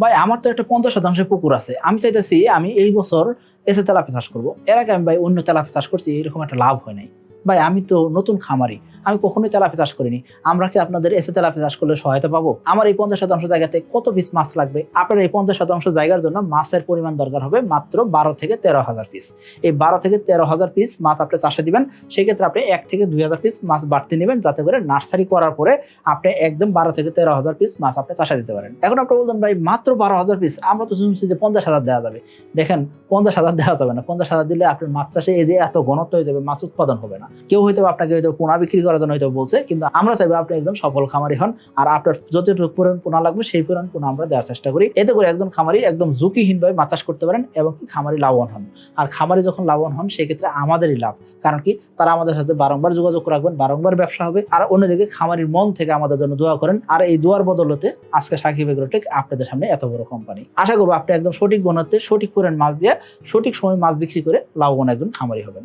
ভাই, আমার তো একটা পঞ্চাশ শতাংশ পুকুর আছে। আমি চাইতেছি আমি এই বছর এসে তেলাপি চাষ করব। এর আগে আমি, ভাই, অন্য তেলাপি চাষ করছি, এরকম একটা লাভ হয় নাই। ভাই, আমি তো নতুন খামারি। আমি কখনোই তেলাপি চাষ করিনি। আমরা কি আপনাদের এসে তেলাপি চাষ করলে সহায়তা পাবো? আমার এই পঞ্চাশ শতাংশ জায়গাতে কত পিস মাছ লাগবে? আপনার এই পঞ্চাশ শতাংশ জায়গার জন্য মাছের পরিমাণ দরকার হবে মাত্র বারো থেকে তেরো হাজার পিস এই বারো থেকে তেরো হাজার পিস মাছ আপনি চাষে দিবেন, সেক্ষেত্রে আপনি এক থেকে দুই হাজার পিস মাছ বাড়তি নেবেন, যাতে করে নার্সারি করার পরে আপনি একদম বারো থেকে তেরো হাজার পিস মাছ আপনি চাষে দিতে পারেন। এখন আপনি বলতেন ভাই, মাত্র বারো হাজার পিস আমরা তো শুনছি যে পঞ্চাশ হাজার দেওয়া যাবে। দেখেন, পঞ্চাশ হাজার দেওয়া যাবে না। পঞ্চাশ হাজার দিলে আপনার মাছ চাষে এই যে এত ঘনত্ব হয়ে যাবে, মাছ উৎপাদন হবে না। কেউ হয়তো আপনাকে হয়তো পোনা বিক্রি করার জন্য হয়তো বলছে, কিন্তু আমরা চাইব আপনি একদম সফল খামারি হন আর আপনার যতটুকু পরিমাণ পোনা লাগবে সেই পরিমাণ পোনা আমরা দেওয়ার চেষ্টা করি। এতে করে একজন খামারি একদম ঝুঁকিহীনভাবে মাছ চাষ করতে পারেন এবং খামারি লাভবান হন। আর খামারি যখন লাভবান হন, সেক্ষেত্রে আমাদেরই লাভ। কারণ কি? তারা আমাদের সাথে বারংবার যোগাযোগ রাখবেন, বারংবার ব্যবসা হবে আর অন্যদিকে খামারির মন থেকে আমাদের জন্য দোয়া করেন। আর এই দোয়ার বদলতে আজকে সাকিব এগ্রোটেক আপনাদের সামনে এত বড় কোম্পানি আশা করব আপনি একদম সঠিক গুণত্বে সঠিক পরিমাণ মাছ দিয়ে সঠিক সময় মাছ বিক্রি করে লাভবান একজন খামারি হবেন।